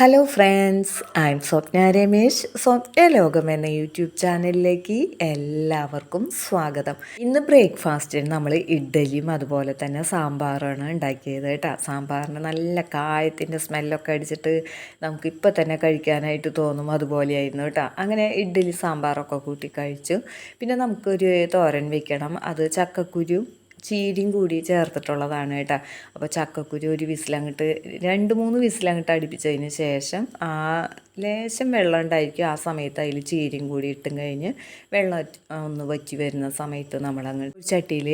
Hello friends I'm Swapna Ramesh Swapna Lokam എന്ന YouTube ചാനലിലേക്ക് എല്ലാവർക്കും സ്വാഗതം. ഇന്ന് ബ്രേക്ക്ഫാസ്റ്റിന് നമ്മൾ ഇഡ്ഡലിയും അതുപോലെ തന്നെ സാമ്പാറാണ് ഉണ്ടാക്കിയത് കേട്ടോ. സാമ്പാറിന് നല്ല കായത്തിന്റെ സ്മെല്ലൊക്കെ അടിച്ചിട്ട് നമുക്ക് ഇപ്പം തന്നെ കഴിക്കാനായിട്ട് തോന്നും അതുപോലെയായിരുന്നു കേട്ടോ. അങ്ങനെ ഇഡ്ഡലി സാമ്പാറൊക്കെ കൂട്ടി കഴിച്ചു. പിന്നെ നമുക്കൊരു തോരൻ വെക്കണം. അത് ചക്കക്കുരു ചീരയും കൂടി ചേർത്തിട്ടുള്ളതാണ് കേട്ടോ. അപ്പോൾ ചക്കക്കുരു ഒരു വിസിലങ്ങിട്ട് രണ്ട് മൂന്ന് വിസിലങ്ങിട്ട് അടുപ്പിച്ചതിന് ശേഷം ആ ലേശം വെള്ളം ഉണ്ടായിരിക്കും ആ സമയത്ത് അതിൽ ചീരയും കൂടി ഇട്ടും കഴിഞ്ഞ് വെള്ളം ഒന്ന് വറ്റി വരുന്ന സമയത്ത് നമ്മളങ്ങ് ചട്ടിയിൽ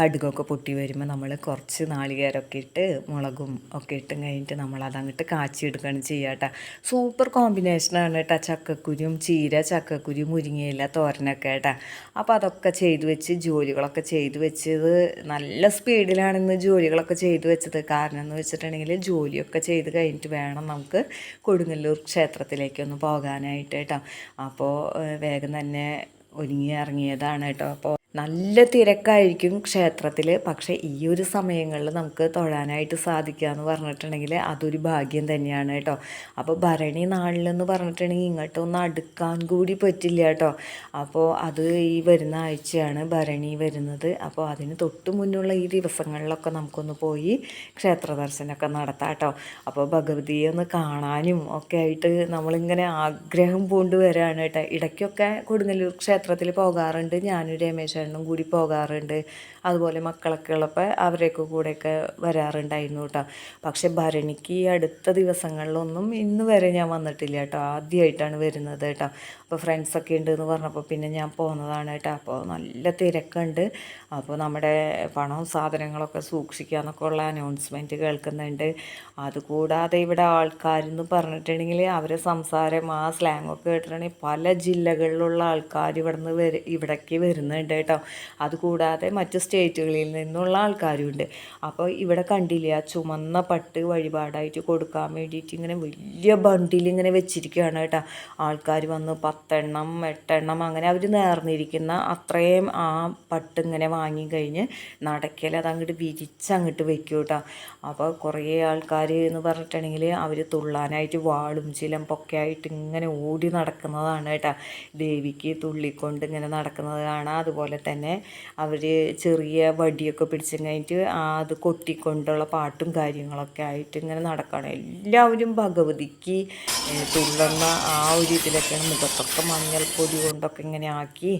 കടുകൊക്കെ പൊട്ടി വരുമ്പോൾ നമ്മൾ കുറച്ച് നാളികേരമൊക്കെ ഇട്ട് മുളകും ഒക്കെ ഇട്ടും കഴിഞ്ഞിട്ട് നമ്മളത് അങ്ങോട്ട് കാച്ചിയെടുക്കുകയാണ് ചെയ്യാട്ട സൂപ്പർ കോമ്പിനേഷനാണ് കേട്ടോ ചക്കക്കുരും ചീര ചക്കക്കുരു മുരിങ്ങയില തോരനൊക്കെ കേട്ടോ. അപ്പോൾ അതൊക്കെ ചെയ്തു വെച്ച് ജോലികളൊക്കെ ചെയ്തു വെച്ചത് നല്ല സ്പീഡിലാണ് ഇന്ന് ജോലികളൊക്കെ ചെയ്തു വെച്ചത്. കാരണം എന്ന് വെച്ചിട്ടുണ്ടെങ്കിൽ ജോലിയൊക്കെ ചെയ്ത് കഴിഞ്ഞിട്ട് വേണം നമുക്ക് കൊടുങ്ങല്ലൂർ ക്ഷേത്രത്തിലേക്കൊന്ന് പോകാനായിട്ട് കേട്ടോ. അപ്പോൾ വേഗം തന്നെ ഒരുങ്ങി ഇറങ്ങിയതാണ് കേട്ടോ. അപ്പോൾ നല്ല തിരക്കായിരിക്കും ക്ഷേത്രത്തിൽ പക്ഷേ ഈ ഒരു സമയങ്ങളിൽ നമുക്ക് തൊഴാനായിട്ട് സാധിക്കുക എന്ന് പറഞ്ഞിട്ടുണ്ടെങ്കിൽ അതൊരു ഭാഗ്യം തന്നെയാണ് കേട്ടോ. അപ്പോൾ ഭരണി നാളിലെന്ന് പറഞ്ഞിട്ടുണ്ടെങ്കിൽ ഇങ്ങോട്ടൊന്നും അടുക്കാൻ കൂടി പറ്റില്ല കേട്ടോ. അപ്പോൾ അത് ഈ വരുന്ന ആഴ്ചയാണ് ഭരണി വരുന്നത്. അപ്പോൾ അതിന് തൊട്ട് മുന്നുള്ള ഈ ദിവസങ്ങളിലൊക്കെ നമുക്കൊന്ന് പോയി ക്ഷേത്ര ദർശനമൊക്കെ നടത്താം കേട്ടോ. അപ്പോൾ ഭഗവതിയെ ഒന്ന് കാണാനും ഒക്കെ ആയിട്ട് നമ്മളിങ്ങനെ ആഗ്രഹം പൂണ്ട് വരാണ് കേട്ടോ. ഇടയ്ക്കൊക്കെ കൊടുങ്ങല്ലൂർ ക്ഷേത്രത്തിൽ പോകാറുണ്ട്. ഞാനും രമേശേണ്ണനും കൂടി പോകാറുണ്ട്. അതുപോലെ മക്കളൊക്കെ ഉള്ളപ്പോൾ അവരെയൊക്കെ കൂടെയൊക്കെ വരാറുണ്ടായിരുന്നു കേട്ടോ പക്ഷെ ഭരണിക്ക് ഈ അടുത്ത ദിവസങ്ങളിലൊന്നും ഇന്ന് വരെ ഞാൻ വന്നിട്ടില്ല കേട്ടോ ആദ്യമായിട്ടാണ് വരുന്നത് കേട്ടോ അപ്പോൾ ഫ്രണ്ട്സൊക്കെ ഉണ്ട് എന്ന് പറഞ്ഞപ്പോൾ പിന്നെ ഞാൻ പോകുന്നതാണ് കേട്ടോ. അപ്പോൾ നല്ല തിരക്കുണ്ട്. അപ്പോൾ നമ്മുടെ പണവും സാധനങ്ങളൊക്കെ സൂക്ഷിക്കുക എന്നൊക്കെ ഉള്ള അനൗൺസ്മെന്റ് കേൾക്കുന്നുണ്ട്. അതുകൂടാതെ ഇവിടെ ആൾക്കാരെന്ന് പറഞ്ഞിട്ടുണ്ടെങ്കിൽ അവരെ സംസാരം ആ സ്ലാങ്ങൊക്കെ കേട്ടിട്ടുണ്ടെങ്കിൽ പല ജില്ലകളിലുള്ള ആൾക്കാർ ഇവിടുന്ന് വര ഇവിടേക്ക് വരുന്നുണ്ട് കേട്ടോ. അതുകൂടാതെ മറ്റ് സ്റ്റേറ്റുകളിൽ നിന്നുള്ള ആൾക്കാരും ഉണ്ട്. അപ്പോൾ ഇവിടെ കണ്ടില്ല ചുമന്ന പട്ട് വഴിപാടായിട്ട് കൊടുക്കാൻ വേണ്ടിയിട്ട് ഇങ്ങനെ വലിയ ബണ്ടിൽ ഇങ്ങനെ വെച്ചിരിക്കുകയാണ് കേട്ടോ. ആൾക്കാർ വന്ന് പത്തെണ്ണം എട്ടെണ്ണം അങ്ങനെ അവർ നേർന്നിരിക്കുന്ന അത്രയും ആ പട്ട് ഇങ്ങനെ വാങ്ങി കഴിഞ്ഞ് നടക്കൽ അത് അങ്ങോട്ട് വിരിച്ചങ്ങോട്ട് വെക്കും കേട്ടോ. അപ്പോൾ കുറേ ആൾക്കാർ എന്ന് പറഞ്ഞിട്ടുണ്ടെങ്കിൽ അവർ തുള്ളാനായിട്ട് വാളും ചിലം ആയിട്ട് ഇങ്ങനെ ഓടി നടക്കുന്നതാണ് കേട്ടോ. ദേവിക്ക് തുള്ളിക്കൊണ്ട് ഇങ്ങനെ നടക്കുന്നത് കാണാം. അതുപോലെ തന്നെ അവർ ചെറിയ വടിയൊക്കെ പിടിച്ചു കഴിഞ്ഞിട്ട് ആ അത് കൊട്ടിക്കൊണ്ടുള്ള പാട്ടും കാര്യങ്ങളൊക്കെ ആയിട്ട് ഇങ്ങനെ നടക്കുകയാണ് എല്ലാവരും ഭഗവതിക്ക് തുള്ളുന്ന ആ ഒരു ഇതിലൊക്കെയാണ് മുഖത്തൊക്കെ മഞ്ഞൾപ്പൊടി കൊണ്ടൊക്കെ ഇങ്ങനെ ആക്കി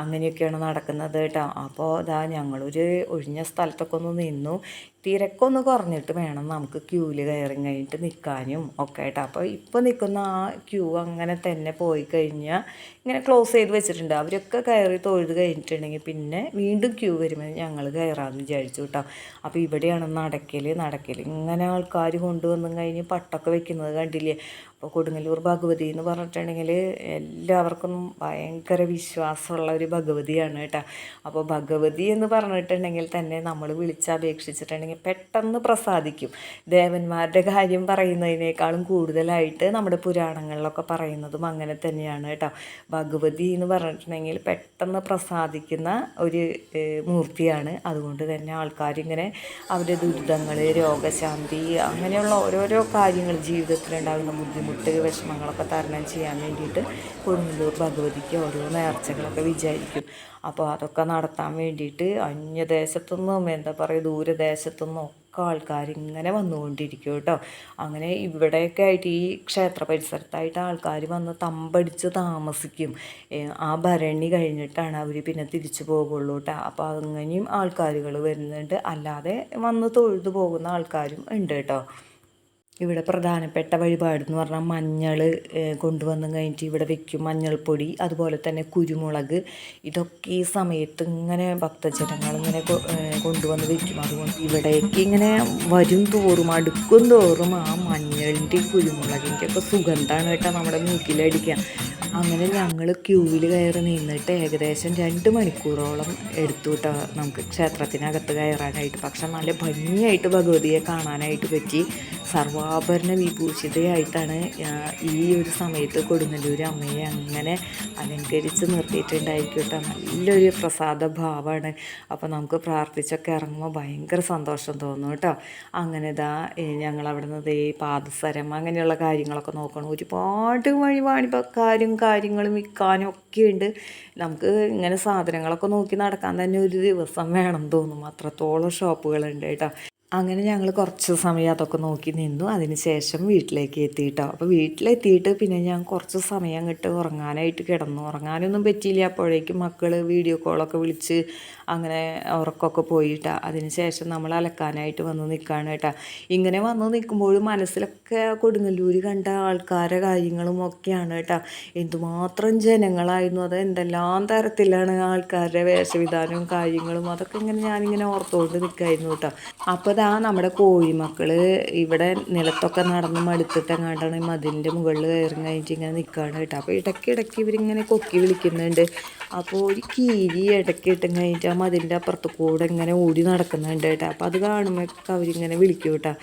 അങ്ങനെയൊക്കെയാണ് നടക്കുന്നത് കേട്ടോ. അപ്പോൾ ഇതാ ഞങ്ങളൊരു ഒഴിഞ്ഞ സ്ഥലത്തൊക്കെ ഒന്ന് നിന്നു. തിരക്കൊന്ന് കുറഞ്ഞിട്ട് വേണം നമുക്ക് ക്യൂവിൽ കയറി കഴിഞ്ഞിട്ട് നിൽക്കാനും ഒക്കെ ആയിട്ട് അപ്പോൾ ഇപ്പോൾ നിൽക്കുന്ന ആ ക്യൂ അങ്ങനെ തന്നെ പോയി കഴിഞ്ഞാൽ ഇങ്ങനെ ക്ലോസ് ചെയ്ത് വെച്ചിട്ടുണ്ട്. അവരൊക്കെ കയറി തൊഴുത് കഴിഞ്ഞിട്ടുണ്ടെങ്കിൽ പിന്നെ വീണ്ടും ക്യൂ വരുമ്പോൾ ഞങ്ങൾ കയറാമെന്ന് വിചാരിച്ചു കേട്ടോ. അപ്പോൾ ഇവിടെയാണ് നടക്കൽ നടക്കൽ. ഇങ്ങനെ ആൾക്കാർ കൊണ്ടുവന്നും കഴിഞ്ഞ് പട്ടൊക്കെ വെക്കുന്നത് കണ്ടില്ലേ? അപ്പോൾ കൊടുങ്ങല്ലൂർ ഭഗവതി എന്ന് പറഞ്ഞിട്ടുണ്ടെങ്കിൽ എല്ലാവർക്കും ഭയങ്കര വിശ്വാസമുള്ള ഒരു ഭഗവതിയാണ് കേട്ടോ. അപ്പോൾ ഭഗവതി എന്ന് പറഞ്ഞിട്ടുണ്ടെങ്കിൽ തന്നെ നമ്മൾ വിളിച്ചപേക്ഷിച്ചിട്ടുണ്ടെങ്കിൽ പെട്ടെന്ന് പ്രസാദിക്കും. ദേവന്മാരുടെ കാര്യം പറയുന്നതിനേക്കാളും കൂടുതലായിട്ട് നമ്മുടെ പുരാണങ്ങളിലൊക്കെ പറയുന്നതും അങ്ങനെ തന്നെയാണ് കേട്ടോ. ഭഗവതി എന്ന് പറഞ്ഞിട്ടുണ്ടെങ്കിൽ പെട്ടെന്ന് പ്രസാദിക്കുന്ന ഒരു മൂർത്തിയാണ്. അതുകൊണ്ട് തന്നെ ആൾക്കാരിങ്ങനെ അവരുടെ ദുരിതങ്ങൾ രോഗശാന്തി അങ്ങനെയുള്ള ഓരോരോ കാര്യങ്ങൾ ജീവിതത്തിലുണ്ടാകുന്ന ബുദ്ധിമുട്ട് വിഷമങ്ങളൊക്കെ തരണം ചെയ്യാൻ വേണ്ടിയിട്ട് കൊടുങ്ങല്ലൂർ ഭഗവതിക്ക് ഓരോ നേർച്ചകളൊക്കെ വിചാരിക്കും. അപ്പോൾ അതൊക്കെ നടത്താൻ വേണ്ടിയിട്ട് അന്യദേശത്തു നിന്നും എന്താ പറയുക ദൂരദേശത്തുനിന്നും ഒക്കെ ആൾക്കാർ ഇങ്ങനെ വന്നുകൊണ്ടിരിക്കും കേട്ടോ. അങ്ങനെ ഇവിടെയൊക്കെ ആയിട്ട് ഈ ക്ഷേത്ര പരിസരത്തായിട്ട് ആൾക്കാർ വന്ന് തമ്പടിച്ച് താമസിക്കും. ആ ഭരണി കഴിഞ്ഞിട്ടാണ് അവർ പിന്നെ തിരിച്ചു പോകുള്ളൂ കേട്ടോ. അപ്പോൾ അങ്ങനെയും ആൾക്കാരുകൾ വരുന്നുണ്ട്. അല്ലാതെ വന്ന് തൊഴുതു പോകുന്ന ആൾക്കാരും ഉണ്ട് കേട്ടോ. ഇവിടെ പ്രധാനപ്പെട്ട വഴിപാട് എന്ന് പറഞ്ഞാൽ മഞ്ഞൾ കൊണ്ടുവന്ന് കഴിഞ്ഞിട്ട് ഇവിടെ വെക്കും. മഞ്ഞൾപ്പൊടി അതുപോലെ തന്നെ കുരുമുളക്. ഇതൊക്കെ ഈ സമയത്ത് ഇങ്ങനെ ഭക്തജനങ്ങൾ ഇങ്ങനെ കൊണ്ടുവന്ന് വെക്കും. അതുകൊണ്ട് ഇവിടേക്ക് ഇങ്ങനെ വരും തോറും അടുക്കും തോറും ആ മഞ്ഞളിന്റെ കുരുമുളകിന്റെ ഒക്കെ സുഗന്ധമാണ് കേട്ടോ നമ്മുടെ മൂക്കിലടിക്കുക. അങ്ങനെ ഞങ്ങൾ ക്യൂവിൽ കയറി നിന്നിട്ട് ഏകദേശം രണ്ട് മണിക്കൂറോളം എടുത്തു നമുക്ക് ക്ഷേത്രത്തിനകത്ത് കയറാനായിട്ട്. പക്ഷെ നല്ല ഭംഗിയായിട്ട് ഭഗവതിയെ കാണാനായിട്ട് പറ്റി. സർവാഭരണ വിഭൂഷിതയായിട്ടാണ് ഈ ഒരു സമയത്ത് കൊടുങ്ങല്ലൂർ അമ്മയെ അങ്ങനെ അലങ്കരിച്ച് നിർത്തിയിട്ടുണ്ടായിരിക്കും നല്ലൊരു പ്രസാദ ഭാവമാണ് അപ്പോൾ നമുക്ക് പ്രാർത്ഥിച്ചൊക്കെ ഇറങ്ങുമ്പോൾ ഭയങ്കര സന്തോഷം തോന്നും കേട്ടോ അങ്ങനെ ഇതാ ഞങ്ങൾ അവിടെ നിന്ന് ദേ പാദസരം അങ്ങനെയുള്ള കാര്യങ്ങളൊക്കെ നോക്കണം. ഒരുപാട് വഴി വാണിപ്പക്കാരും കാര്യങ്ങളും വിൽക്കാനും ഒക്കെ ഉണ്ട്. നമുക്ക് ഇങ്ങനെ സാധനങ്ങളൊക്കെ നോക്കി നടക്കാൻ തന്നെ ഒരു ദിവസം വേണം തോന്നും. അത്രത്തോളം ഷോപ്പുകളുണ്ട് കേട്ടോ. അങ്ങനെ ഞങ്ങൾ കുറച്ച് സമയം അതൊക്കെ നോക്കി നിന്നു. അതിന് ശേഷം വീട്ടിലേക്ക് എത്തിയിട്ടോ. അപ്പോൾ വീട്ടിലെത്തിയിട്ട് പിന്നെ ഞാൻ കുറച്ച് സമയം അങ്ങോട്ട് ഉറങ്ങാനായിട്ട് കിടന്നു. ഉറങ്ങാനൊന്നും പറ്റിയില്ല. അപ്പോഴേക്കും മക്കൾ വീഡിയോ കോളൊക്കെ വിളിച്ച് അങ്ങനെ ഉറക്കമൊക്കെ പോയിട്ടാ. അതിന് ശേഷം നമ്മൾ അലക്കാനായിട്ട് വന്ന് നിൽക്കുകയാണ് കേട്ടോ. ഇങ്ങനെ വന്ന് നിൽക്കുമ്പോഴും മനസ്സിലൊക്കെ കൊടുങ്ങല്ലൂർ കണ്ട ആൾക്കാരെ കാര്യങ്ങളും ഒക്കെയാണ് കേട്ടോ. എന്തുമാത്രം ജനങ്ങളായിരുന്നു. അത് എന്തെല്ലാം തരത്തിലാണ് ആൾക്കാരുടെ വേഷവിധാനവും കാര്യങ്ങളും അതൊക്കെ ഇങ്ങനെ ഞാനിങ്ങനെ ഓർത്തുകൊണ്ട് നിൽക്കായിരുന്നു കേട്ടോ. അപ്പോൾ ഇതാ നമ്മുടെ കോഴിമക്കൾ ഇവിടെ നിലത്തൊക്കെ നടന്ന് മടുത്തിട്ടെങ്ങാണ്ടാണ് ഈ മതിലിന്റെ മുകളിൽ കയറി കഴിഞ്ഞിട്ട് ഇങ്ങനെ നിൽക്കുകയാണ് കേട്ടോ. അപ്പോൾ ഇടയ്ക്കിടയ്ക്ക് ഇവരിങ്ങനെ കൊക്കി വിളിക്കുന്നുണ്ട്. അപ്പോൾ ഒരു കീരി ഇടയ്ക്ക് ഇട്ടും കഴിഞ്ഞിട്ട് ആ മതിലിന്റെ അപ്പുറത്ത് കൂടെ ഇങ്ങനെ ഓടി നടക്കുന്നുണ്ട് കേട്ടോ. അപ്പോൾ അത് കാണുമ്പോൾ അവരിങ്ങനെ വിളിക്കും കേട്ടോ.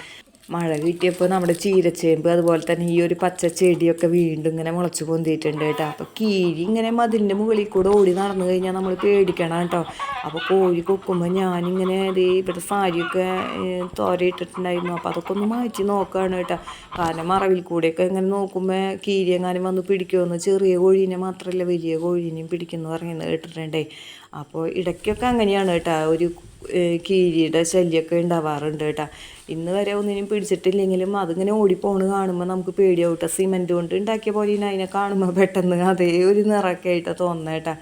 മഴ കിട്ടിയപ്പോൾ നമ്മുടെ ചീരച്ചേമ്പ് അതുപോലെ തന്നെ ഈ ഒരു പച്ച ചെടിയൊക്കെ വീണ്ടും ഇങ്ങനെ മുളച്ച് പൊന്തിയിട്ടുണ്ട് കേട്ടോ. അപ്പോൾ കീഴി ഇങ്ങനെ മതിലിന്റെ മുകളിൽ കൂടെ ഓടി നടന്നു കഴിഞ്ഞാൽ നമ്മൾ പേടിക്കണം കേട്ടോ. അപ്പോൾ കോഴി കൊക്കുമ്പോൾ ഞാനിങ്ങനെ ദേ ഇവിടെ സാരിയൊക്കെ തോരയിട്ടിട്ടുണ്ടായിരുന്നു അപ്പോൾ അതൊക്കെ ഒന്ന് മാറ്റി നോക്കുകയാണ് കേട്ടോ. കാരണം മറവിൽ കൂടെയൊക്കെ ഇങ്ങനെ നോക്കുമ്പോൾ കീരി എങ്ങാനും വന്ന് പിടിക്കുമെന്ന് ചെറിയ കോഴീനെ മാത്രമല്ല വലിയ കോഴീനെയും പിടിക്കുമെന്ന് പറയുന്നത് കേട്ടിട്ടുണ്ടേ. അപ്പോൾ ഇടയ്ക്കൊക്കെ അങ്ങനെയാണ് കേട്ടോ. ഒരു കീരിയുടെ ശല്യമൊക്കെ ഉണ്ടാവാറുണ്ട് കേട്ടോ. ഇന്ന് വരെ ഒന്നിനും പിടിച്ചിട്ടില്ലെങ്കിലും അതിങ്ങനെ ഓടിപ്പോണ് കാണുമ്പോൾ നമുക്ക് പേടിയാവും കേട്ടോ. സിമെന്റ് കൊണ്ട് ഉണ്ടാക്കിയ പോലെ അതിനെ കാണുമ്പോൾ പെട്ടെന്ന് അതേ ഒരു നിറമൊക്കെ തോന്നുന്നത് കേട്ടോ.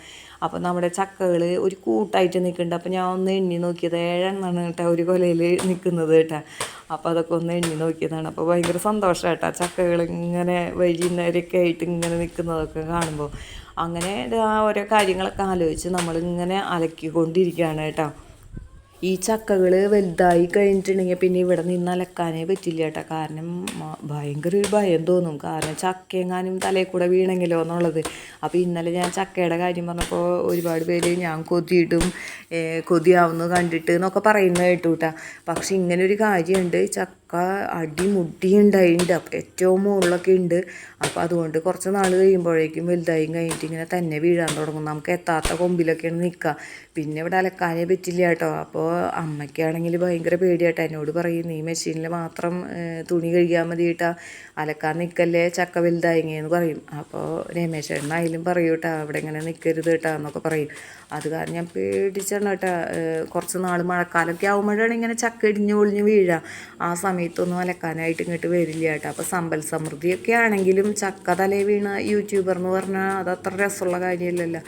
അപ്പോൾ നമ്മുടെ ചക്കകൾ ഒരു കൂട്ടായിട്ട് നിൽക്കുന്നുണ്ട്. അപ്പോൾ ഞാൻ ഒന്ന് എണ്ണി നോക്കിയത് ഏഴെണ്ണാണ് കേട്ടോ ഒരു കൊലയിൽ നിൽക്കുന്നത് കേട്ടോ. അപ്പോൾ അതൊക്കെ ഒന്ന് എണ്ണി നോക്കിയതാണ്. അപ്പോൾ ഭയങ്കര സന്തോഷം കേട്ടോ ചക്കകൾ ഇങ്ങനെ വൈകുന്നേരമൊക്കെ ആയിട്ട് ഇങ്ങനെ നിൽക്കുന്നതൊക്കെ കാണുമ്പോൾ അങ്ങനെ ഓരോ കാര്യങ്ങളൊക്കെ ആലോചിച്ച് നമ്മളിങ്ങനെ അലക്കിക്കൊണ്ടിരിക്കുകയാണ് കേട്ടോ. ഈ ചക്കകൾ വലുതായി കഴിഞ്ഞിട്ടുണ്ടെങ്കിൽ പിന്നെ ഇവിടെ നിന്ന് അലക്കാനേ പറ്റില്ല കേട്ടോ. കാരണം ഭയങ്കര ഒരു ഭയം തോന്നും. കാരണം ചക്കയെങ്ങാനും തലയിൽ കൂടെ വീണെങ്കിലോ എന്നുള്ളത്. അപ്പോൾ ഇന്നലെ ഞാൻ ചക്കയുടെ കാര്യം പറഞ്ഞപ്പോൾ ഒരുപാട് പേര് ഞാൻ കൊതിയിടും കൊതിയാവുന്നു കണ്ടിട്ട് എന്നൊക്കെ പറയുന്നത് കേട്ടു കേട്ടോ പക്ഷെ ഇങ്ങനെ ഒരു കാര്യമുണ്ട്. ചക്ക അടിമുടി ഉണ്ടായിട്ടുണ്ട് അപ്പോൾ ഏറ്റവും മുകളിലൊക്കെ ഉണ്ട്. അപ്പോൾ അതുകൊണ്ട് കുറച്ച് നാൾ കഴിയുമ്പോഴേക്കും വലുതായും കഴിഞ്ഞിട്ട് ഇങ്ങനെ തന്നെ വീഴാൻ തുടങ്ങും. നമുക്ക് എത്താത്ത കൊമ്പിലൊക്കെയാണ് നിൽക്കുക. പിന്നെ ഇവിടെ അലക്കാനേ പറ്റില്ല കേട്ടോ. അപ്പോൾ അമ്മയ്ക്കാണെങ്കിൽ ഭയങ്കര പേടിയായിട്ട് എന്നോട് പറയും നീ മെഷീനിൽ മാത്രം തുണി കഴുകിയാൽ മതി കേട്ടാ അലക്കാൻ നിൽക്കല്ലേ ചക്ക വലുതായിങ്ങയെന്ന് പറയും. അപ്പോൾ രമേശേട്ടനായാലും പറയും കേട്ടോ അവിടെ ഇങ്ങനെ നിൽക്കരുത് കേട്ടോ എന്നൊക്കെ പറയും. അത് കാരണം ഞാൻ പേടിച്ചാണ് കേട്ടോ കുറച്ച് നാൾ മഴക്കാലമൊക്കെ ആകുമ്പോഴാണ് ഇങ്ങനെ ചക്ക ഇടിഞ്ഞ് പൊളിഞ്ഞ് വീഴുക ആ സമയത്തൊന്നും അലക്കാനായിട്ട് ഇങ്ങോട്ട് വരില്ല കേട്ടോ. അപ്പോൾ സമ്പൽ സമൃദ്ധിയൊക്കെ ആണെങ്കിലും ചക്ക തലേ വീണ യൂട്യൂബർ എന്ന് പറഞ്ഞാൽ അത് അത്ര രസമുള്ള കാര്യമല്ലല്ലോ.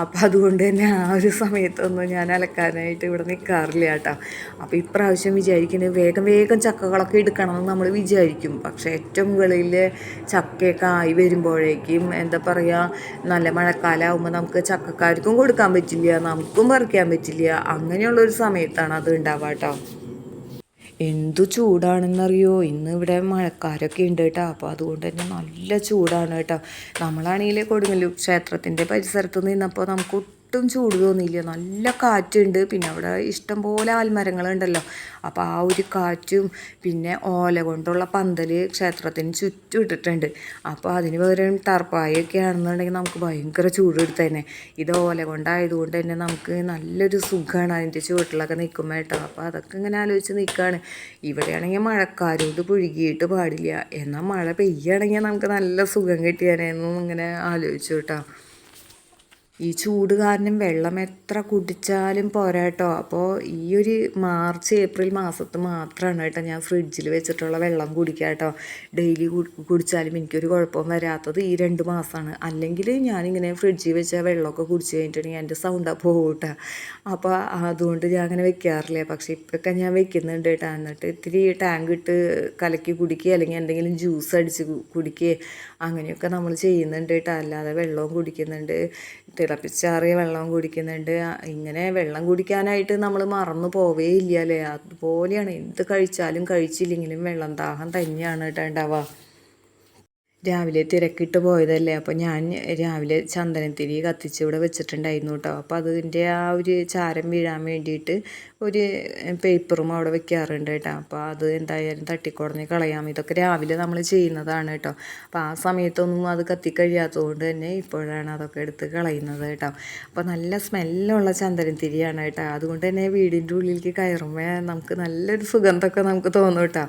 അപ്പോൾ അതുകൊണ്ട് തന്നെ ആ ഒരു സമയത്തൊന്നും ഞാൻ അലക്കാനായിട്ട് ഇവിടെ നിൽക്കാറില്ല കേട്ടോ. അപ്പോൾ ഇപ്രാവശ്യം വിചാരിക്കുന്നത് വേഗം വേഗം ചക്കകളൊക്കെ എടുക്കണമെന്ന് നമ്മൾ വിചാരിക്കും. പക്ഷേ ഏറ്റവും മുകളിൽ ചക്കയൊക്കെ ആയി വരുമ്പോഴേക്കും എന്താ പറയുക നല്ല മഴക്കാലമാകുമ്പോൾ നമുക്ക് ചക്കക്കാർക്കും കൊടുക്കാൻ പറ്റില്ല നമുക്കും പറിക്കാൻ പറ്റില്ല. അങ്ങനെയുള്ളൊരു സമയത്താണ് അത് ഉണ്ടാവുക കേട്ടോ. എന്തു ചൂടാണെന്നറിയോ? ഇന്ന് ഇവിടെ മഴക്കാരൊക്കെ ഉണ്ട് കേട്ടോ. അപ്പോൾ അതുകൊണ്ട് തന്നെ നല്ല ചൂടാണ് കേട്ടോ. നമ്മളാണെങ്കിൽ കൊടുങ്ങല്ലൂർ ക്ഷേത്രത്തിന്റെ പരിസരത്ത് നിന്നപ്പോൾ നമുക്ക് ഒട്ടും ചൂട് തോന്നിയില്ല. നല്ല കാറ്റുണ്ട്. പിന്നെ അവിടെ ഇഷ്ടംപോലെ ആൽമരങ്ങളുണ്ടല്ലോ. അപ്പോൾ ആ ഒരു കാറ്റും പിന്നെ ഓല കൊണ്ടുള്ള പന്തൽ ക്ഷേത്രത്തിന് ചുറ്റും ഇട്ടിട്ടുണ്ട്. അപ്പോൾ അതിന് പകരം തർപ്പായൊക്കെ ആണെന്നുണ്ടെങ്കിൽ നമുക്ക് ഭയങ്കര ചൂട് എടുത്തന്നെ. ഇത് ഓല കൊണ്ടായതുകൊണ്ട് തന്നെ നമുക്ക് നല്ലൊരു സുഖമാണ് അതിന്റെ ചുവട്ടിലൊക്കെ നിൽക്കുമ്പോൾ കേട്ടോ. അപ്പോൾ അതൊക്കെ ഇങ്ങനെ ആലോചിച്ച് നിൽക്കുകയാണ് ഇവിടെയാണെങ്കിൽ മഴക്കാരോട് പുഴുകിയിട്ട് പാടില്ല. എന്നാൽ മഴ പെയ്യുകയാണെങ്കിൽ നമുക്ക് നല്ല സുഖം കിട്ടിയാനെന്നും ഇങ്ങനെ ആലോചിച്ചു കേട്ടോ. ഈ ചൂട് കാരണം വെള്ളം എത്ര കുടിച്ചാലും പോരാ കേട്ടോ. അപ്പോൾ ഈ ഒരു മാർച്ച് ഏപ്രിൽ മാസത്ത് മാത്രമാണ് കേട്ടോ ഞാൻ ഫ്രിഡ്ജിൽ വെച്ചിട്ടുള്ള വെള്ളം കുടിക്കുക കേട്ടോ. ഡെയിലി കുടിച്ചാലും എനിക്കൊരു കുഴപ്പവും വരാത്തത് ഈ രണ്ട് മാസമാണ് അല്ലെങ്കിൽ ഞാനിങ്ങനെ ഫ്രിഡ്ജിൽ വെച്ച വെള്ളമൊക്കെ കുടിച്ച് കഴിഞ്ഞിട്ടുണ്ടെങ്കിൽ എന്റെ സൗണ്ടാ പോകും കേട്ടോ അപ്പോൾ അതുകൊണ്ട് ഞാൻ അങ്ങനെ വെക്കാറില്ല. പക്ഷേ ഇപ്പൊക്കെ ഞാൻ വെക്കുന്നുണ്ട് കേട്ടോ. എന്നിട്ട് ഇത്തിരി ടാങ്ക് ഇട്ട് കലക്കി കുടിക്കുക അല്ലെങ്കിൽ എന്തെങ്കിലും ജ്യൂസ് അടിച്ച് കുടിക്കുക അങ്ങനെയൊക്കെ നമ്മൾ ചെയ്യുന്നുണ്ട് കേട്ടോ. അല്ലാതെ വെള്ളവും കുടിക്കുന്നുണ്ട്. തിളപ്പിച്ചാറിയ വെള്ളം കുടിക്കുന്നുണ്ട്. ഇങ്ങനെ വെള്ളം കുടിക്കാനായിട്ട് നമ്മൾ മറന്നു പോവേ ഇല്ല അല്ലേ? അതുപോലെയാണ്. എന്ത് കഴിച്ചാലും കഴിച്ചില്ലെങ്കിലും വെള്ളം ദാഹം തന്നെയാണ് കേട്ടോ ഉണ്ടാവുക. രാവിലെ തിരക്കിട്ട് പോയതല്ലേ? അപ്പോൾ ഞാൻ രാവിലെ ചന്ദനത്തിരി കത്തിച്ച് ഇവിടെ വെച്ചിട്ടുണ്ടായിരുന്നു കേട്ടോ. അപ്പോൾ അതിന്റെ ആ ഒരു ചാരം വീഴാൻ വേണ്ടിയിട്ട് ഒരു പേപ്പറും അവിടെ വെക്കാറുണ്ട് കേട്ടോ. അപ്പോൾ അത് എന്തായാലും തട്ടിക്കുടഞ്ഞ് കളയാം. ഇതൊക്കെ രാവിലെ നമ്മൾ ചെയ്യുന്നതാണ് കേട്ടോ. അപ്പോൾ ആ സമയത്തൊന്നും അത് കത്തിക്കഴിയാത്തതുകൊണ്ട് തന്നെ ഇപ്പോഴാണ് അതൊക്കെ എടുത്ത് കളയുന്നത് കേട്ടോ. അപ്പോൾ നല്ല സ്മെല്ലുള്ള ചന്ദനത്തിരിയാണ് കേട്ടോ. അതുകൊണ്ട് തന്നെ വീടിന്റെ ഉള്ളിലേക്ക് കയറുമ്പോൾ നമുക്ക് നല്ലൊരു സുഗന്ധമൊക്കെ നമുക്ക് തോന്നും കേട്ടോ.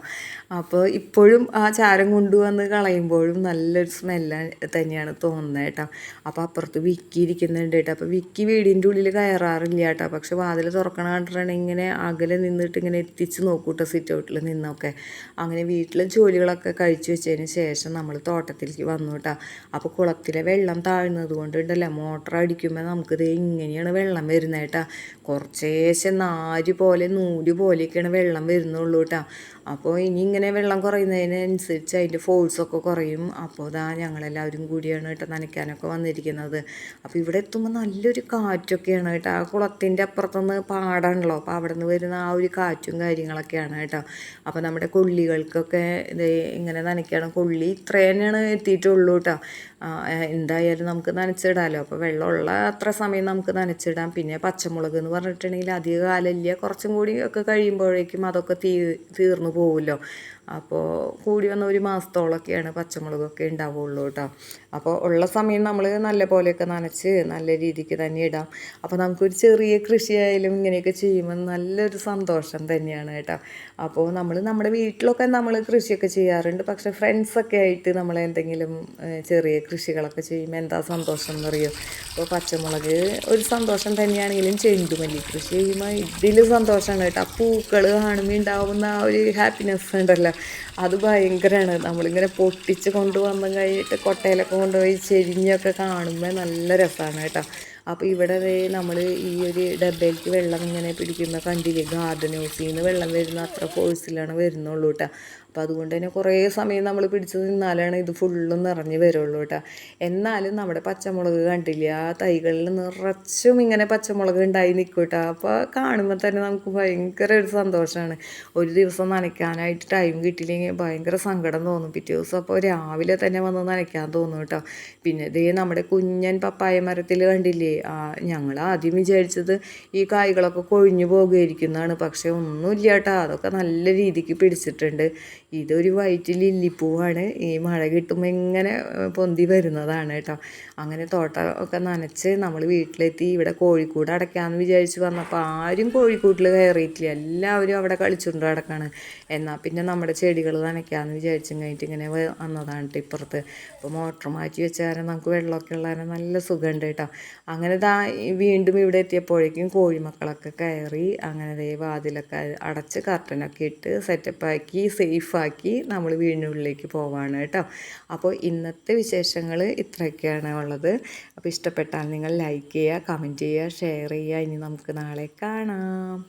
അപ്പോൾ ഇപ്പോഴും ആ ചാരം കൊണ്ടുവന്ന് കളയുമ്പോഴും നല്ലൊരു സ്മെല്ല് തന്നെയാണ് തോന്നുന്നത് കേട്ടോ. അപ്പോൾ അപ്പുറത്ത് വിക്കി ഇരിക്കുന്നുണ്ട് കേട്ടോ. അപ്പോൾ വിക്കി വീടിന്റെ ഉള്ളിൽ കയറാറില്ല കേട്ടോ. പക്ഷെ വാതിൽ തുറക്കണ കണ്ടിട്ടുണ്ടെങ്കിൽ ഇങ്ങനെ അകലെ നിന്നിട്ട് ഇങ്ങനെ എത്തിച്ച് നോക്കൂട്ടോ സിറ്റ് ഔട്ടിൽ നിന്നൊക്കെ. അങ്ങനെ വീട്ടിലെ ജോലികളൊക്കെ കഴിച്ചു വെച്ചതിന് ശേഷം നമ്മൾ തോട്ടത്തിലേക്ക് വന്നു കേട്ടോ. അപ്പോൾ കുളത്തിലെ വെള്ളം താഴ്ന്നത് കൊണ്ട് ഉണ്ടല്ലോ മോട്ടർ അടിക്കുമ്പോൾ നമുക്കിത് ഇങ്ങനെയാണ് വെള്ളം വരുന്നത് കേട്ടോ. കുറച്ചേശം നാര് പോലെ നൂൽ പോലെയൊക്കെയാണ് വെള്ളം വരുന്നുള്ളൂ കേട്ടോ. അപ്പോൾ ഇനി ഇങ്ങനെ വെള്ളം കുറയുന്നതിനനുസരിച്ച് അതിന്റെ ഫോഴ്സൊക്കെ കുറയും. അപ്പോൾ ഇതാ ഞങ്ങളെല്ലാവരും കൂടിയാണ് കേട്ടോ നനയ്ക്കാനൊക്കെ വന്നിരിക്കുന്നത്. അപ്പോൾ ഇവിടെ എത്തുമ്പോൾ നല്ലൊരു കാറ്റൊക്കെയാണ് കേട്ടോ. ആ കുളത്തിന്റെ അപ്പുറത്തുനിന്ന് പാടാണല്ലോ. അപ്പോൾ അവിടെ നിന്ന് വരുന്ന ആ ഒരു കാറ്റും കാര്യങ്ങളൊക്കെയാണ് കേട്ടോ. അപ്പോൾ നമ്മുടെ കൊള്ളികൾക്കൊക്കെ ഇത് ഇങ്ങനെ നനയ്ക്കണം. കൊള്ളി ഇത്ര തന്നെയാണ് എത്തിയിട്ടുള്ളൂ കേട്ടോ. എന്തായാലും നമുക്ക് നനച്ചിടാമല്ലോ അപ്പോൾ വെള്ളമുള്ള അത്ര സമയം നമുക്ക് നനച്ചിടാം. പിന്നെ പച്ചമുളക് എന്ന് പറഞ്ഞിട്ടുണ്ടെങ്കിൽ അധിക കാലമില്ല. കുറച്ചും കൂടി ഒക്കെ കഴിയുമ്പോഴേക്കും അതൊക്കെ തീ തീർന്നു പോകുമല്ലോ അപ്പോൾ കൂടി വന്ന ഒരു മാസത്തോളമൊക്കെയാണ് പച്ചമുളകൊക്കെ ഉണ്ടാവുള്ളൂ കേട്ടോ. അപ്പോൾ ഉള്ള സമയം നമ്മൾ നല്ല പോലെയൊക്കെ നനച്ച് നല്ല രീതിക്ക് തന്നെ ഇടാം. അപ്പോൾ നമുക്കൊരു ചെറിയ കൃഷിയായാലും ഇങ്ങനെയൊക്കെ ചെയ്യുമ്പോൾ നല്ലൊരു സന്തോഷം തന്നെയാണ് കേട്ടോ. അപ്പോൾ നമ്മൾ നമ്മുടെ വീട്ടിലൊക്കെ നമ്മൾ കൃഷിയൊക്കെ ചെയ്യാറുണ്ട്. പക്ഷേ ഫ്രണ്ട്സൊക്കെ ആയിട്ട് നമ്മൾ എന്തെങ്കിലും ചെറിയ കൃഷികളൊക്കെ ചെയ്യുമ്പോൾ എന്താ സന്തോഷം എന്നറിയോ അപ്പോൾ പച്ചമുളക് ഒരു സന്തോഷം തന്നെയാണെങ്കിലും ചെണ്ടുമല്ലി കൃഷി ചെയ്യുമ്പോൾ ഇതിൽ സന്തോഷമാണ് കേട്ടോ. ആ പൂക്കൾ കാണുമ്പോൾ ഉണ്ടാവുന്ന ആ ഒരു ഹാപ്പിനെസ് ഉണ്ടല്ലോ. അത് ഭയങ്കരമാണ് നമ്മളിങ്ങനെ പൊട്ടിച്ച് കൊണ്ടുവന്ന് കഴിഞ്ഞിട്ട് കൊട്ടയിലൊക്കെ കൊണ്ടുപോയി ചെരിഞ്ഞൊക്കെ കാണുമ്പോൾ നല്ല രസമാണ് കേട്ടോ. അപ്പോൾ ഇവിടെ നമ്മൾ ഈ ഒരു ഡബയിലേക്ക് വെള്ളം ഇങ്ങനെ പിടിക്കുന്ന കണ്ടില്ലേ? ഗാർഡൻ ഹൗസിൽ നിന്ന് വെള്ളം വരുന്ന അത്ര ഫോഴ്സിലാണ് വരുന്നുള്ളൂ കേട്ടോ. അപ്പോൾ അതുകൊണ്ട് തന്നെ കുറേ സമയം നമ്മൾ പിടിച്ച് നിന്നാലാണ് ഇത് ഫുള്ളും നിറഞ്ഞു വരുള്ളൂ കേട്ടോ. എന്നാലും നമ്മുടെ പച്ചമുളക് കണ്ടില്ല ആ തൈകളിൽ നിറച്ചും ഇങ്ങനെ പച്ചമുളക് ഉണ്ടായി നിൽക്കും കേട്ടോ. അപ്പോൾ കാണുമ്പോൾ തന്നെ നമുക്ക് ഭയങ്കര ഒരു സന്തോഷമാണ് ഒരു ദിവസം നനയ്ക്കാനായിട്ട് ടൈം കിട്ടിയില്ലെങ്കിൽ ഭയങ്കര സങ്കടം തോന്നും. പിറ്റേ ദിവസം അപ്പോൾ രാവിലെ തന്നെ വന്ന് നനയ്ക്കാൻ തോന്നും കേട്ടോ. പിന്നെ ഇതേ നമ്മുടെ കുഞ്ഞൻ പപ്പായ മരത്തിൽ കണ്ടില്ലേ ഞങ്ങൾ ആദ്യം വിചാരിച്ചത് ഈ കായ്കളൊക്കെ കൊഴിഞ്ഞു പോകുമായിരിക്കുന്നതാണ് പക്ഷേ ഒന്നുമില്ല കേട്ടോ അതൊക്കെ നല്ല രീതിക്ക് പിടിച്ചിട്ടുണ്ട്. ഇതൊരു വൈറ്റ് ലില്ലിപ്പൂവാണ് ഈ മഴ കിട്ടുമ്പോൾ ഇങ്ങനെ പൊന്തി വരുന്നതാണ് കേട്ടോ. അങ്ങനെ തോട്ടം ഒക്കെ നനച്ച് നമ്മൾ വീട്ടിലെത്തി ഇവിടെ കോഴിക്കൂട് അടയ്ക്കാമെന്ന് വിചാരിച്ച് വന്നപ്പോൾ ആരും കോഴിക്കൂട്ടിൽ കയറിയിട്ടില്ല. എല്ലാവരും അവിടെ കളിച്ചുകൊണ്ട് കിടക്കാണ് എന്നാൽ പിന്നെ നമ്മുടെ ചെടികൾ നനയ്ക്കാമെന്ന് വിചാരിച്ചും കഴിഞ്ഞിട്ട് ഇങ്ങനെ വന്നതാണ് കേട്ടോ ഇപ്പുറത്ത്. അപ്പോൾ മോട്ടർ മാറ്റി വെച്ചാൽ നമുക്ക് വെള്ളമൊക്കെ ഉള്ളതിന് നല്ല സുഖമുണ്ട് കേട്ടോ. അങ്ങനെ ദാ വീണ്ടും ഇവിടെ എത്തിയപ്പോഴേക്കും കോഴിമക്കളൊക്കെ കയറി അങ്ങനെ ദേ വാതിലൊക്കെ അടച്ച് കർട്ടനൊക്കെ ഇട്ട് സെറ്റപ്പാക്കി സേഫാക്കി നമ്മൾ വീടിനുള്ളിലേക്ക് പോവാണ് കേട്ടോ. അപ്പോൾ ഇന്നത്തെ വിശേഷങ്ങൾ ഇത്രയൊക്കെയാണ് ഉള്ളത്. അപ്പോൾ ഇഷ്ടപ്പെട്ടാൽ നിങ്ങൾ ലൈക്ക് ചെയ്യുക കമന്റ് ചെയ്യുക ഷെയർ ചെയ്യുക. ഇനി നമുക്ക് നാളെ കാണാം.